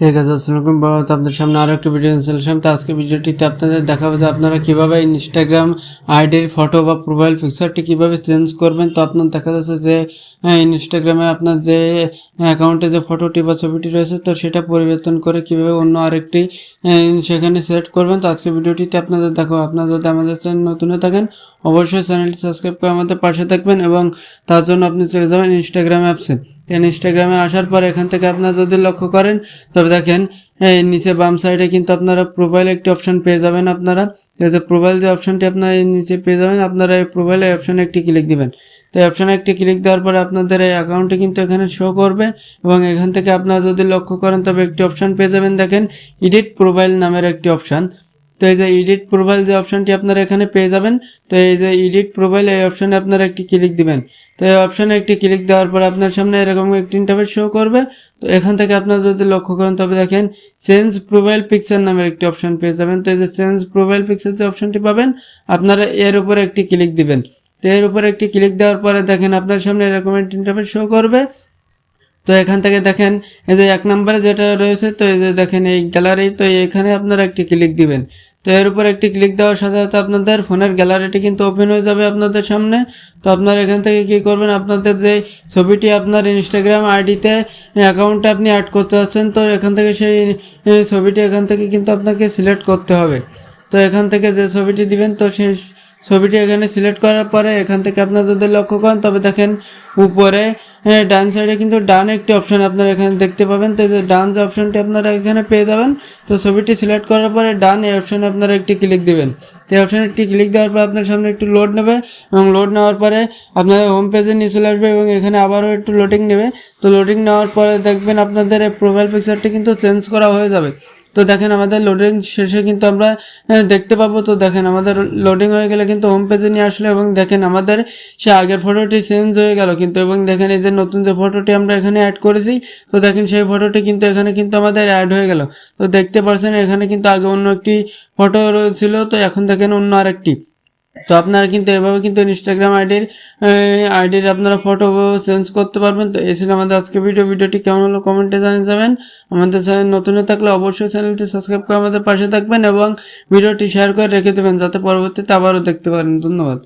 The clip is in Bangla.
ঠিক আছে আসসালামাইকুম বড় তো আপনাদের সামনে আরও একটা ভিডিও আসলাম। তো আজকে ভিডিওটিতে আপনাদের দেখাবো যে আপনারা কীভাবে ইনস্টাগ্রাম আইডির ফটো বা প্রোফাইল পিকচারটি কীভাবে চেঞ্জ করবেন। তো আপনার দেখা যাচ্ছে যে হ্যাঁ, ইনস্টাগ্রামে আপনার যে অ্যাকাউন্টে যে ফটোটি বা ছবিটি রয়েছে তো সেটা পরিবর্তন করে কীভাবে অন্য আরেকটি সেখানে সেট করবেন। তো আজকে ভিডিওটিতে আপনাদের দেখো আপনারা যদি আমাদের চ্যানেল নতুন হয়ে থাকেন অবশ্যই চ্যানেলটি সাবস্ক্রাইব করে আমাদের পাশে থাকবেন এবং তার জন্য আপনি চলে যাবেন ইনস্টাগ্রাম অ্যাপসে ইনস্টাগ্রামে আসার পর এখান থেকে আপনারা যদি লক্ষ্য করেন তবে দেখেন এই নিচে বাম সাইডে কিন্তু আপনারা প্রোফাইল একটি অপশন পেয়ে যাবেন আপনারা। যে প্রোফাইল যে অপশনটি আপনার নিচে পেয়ে যাবেন, আপনারা এই প্রোফাইলে অপশনে একটি ক্লিক দিবেন। তো অপশনে একটি ক্লিক দেওয়ার পরে আপনাদের এই অ্যাকাউন্টে কিন্তু এখানে শো করবে এবং এখান থেকে আপনারা যদি লক্ষ্য করেন তবে একটি অপশন পেয়ে যাবেন। দেখেন এডিট প্রোফাইল নামের একটি অপশন তো এই যে এডিট প্রোফাইল যে অপশনটি আপনারা এখানে পেয়ে যাবেন, তো এই যে এডিট প্রোফাইল এই অপশনে আপনারা একটি ক্লিক দিবেন। তো এই অপশনে একটি ক্লিক দেওয়ার পর আপনার সামনে এরকম একটি ইন্টারভেট শো করবে। তো এখান থেকে আপনারা যদি লক্ষ্য করেন, তবে দেখেন চেঞ্জ প্রোফাইল পিকচার নামের একটি অপশন পেয়ে যাবেন। তো এই যে চেঞ্জ প্রোফাইল পিকচার যে অপশনটি পাবেন, আপনারা এর উপরে একটি ক্লিক দিবেন। তো এর উপরে একটি ক্লিক দেওয়ার পরে দেখেন আপনার সামনে এরকম একটি ইন্টারভেট শো করবে। তো এখান থেকে দেখেন, এই যে এক নম্বরে যেটা রয়েছে, তো এই যে দেখেন এই গ্যালারি তো এখানে আপনারা একটি ক্লিক দিবেন। তো এর উপর একটি ক্লিক দেওয়ার সাথে সাথে আপনাদের ফোনের গ্যালারিটি কিন্তু ওপেন হয়ে যাবে আপনাদের সামনে। তো আপনারা এখান থেকে কি করবেন, আপনাদের যে ছবিটি আপনার ইনস্টাগ্রাম আইডিতে অ্যাকাউন্টে আপনি অ্যাড করতে যাচ্ছেন, তো এখান থেকে সেই ছবিটি এখান থেকে কিন্তু আপনাকে সিলেক্ট করতে হবে। তো এখান থেকে যে ছবিটি দিবেন, তো সেই ছবিটি এখানে সিলেক্ট করার পরে এখান থেকে আপনারা যদি লক্ষ্য করেন। তবে দেখেন, উপরে ডান সাইডে কিন্তু ডান একটি অপশন আপনারা এখানে দেখতে পাবেন। তো যে ডান যে অপশনটি আপনারা এখানে পেয়ে যাবেন, তো ছবিটি সিলেক্ট করার পরে ডান এই অপশনে আপনারা একটি ক্লিক দেবেন। এই অপশনে একটি ক্লিক দেওয়ার পর আপনার সামনে একটু লোড নেবে এবং লোড নেওয়ার পরে আপনাদের হোম পেজে নিয়ে চলে আসবে এবং এখানে আবারও একটু লোডিং নেবে। তো লোডিং নেওয়ার পরে দেখবেন আপনাদের প্রোফাইল পিকচারটি কিন্তু চেঞ্জ করা হয়ে যাবে। তো দেখেন আমাদের লোডিং শেষে কিন্তু আমরা দেখতে পাবো। তো দেখেন আমাদের লোডিং হয়ে গেলে কিন্তু হোম পেজে নিয়ে আসলো এবং দেখেন আমাদের সে আগের ফটোটি চেঞ্জ হয়ে গেল কিন্তু এবং দেখেন এই যে নতুন যে ফটোটি আমরা এখানে অ্যাড করেছি, তো দেখেন সেই ফটোটি কিন্তু এখানে কিন্তু আমাদের অ্যাড হয়ে গেল। তো দেখতে পারছেন এখানে কিন্তু আগে অন্য একটি ফটো ছিল তো এখন দেখেন অন্য আরেকটি। তো আপনারা কিন্তু এভাবে কিন্তু ইনস্টাগ্রাম আইডির আইডির আপনারা ফটো চেঞ্জ করতে পারবেন। তো এই ছিল আমাদের আজকে ভিডিও ভিডিওটি কেমন হলো কমেন্টে জানিয়ে যাবেন। আমাদের চ্যানেল নতুন থাকলে অবশ্যই চ্যানেলটি সাবস্ক্রাইব করে আমাদের পাশে থাকবেন এবং ভিডিওটি শেয়ার করে রেখে দেবেন, যাতে পরবর্তীতে আবারও দেখতে পারেন। ধন্যবাদ।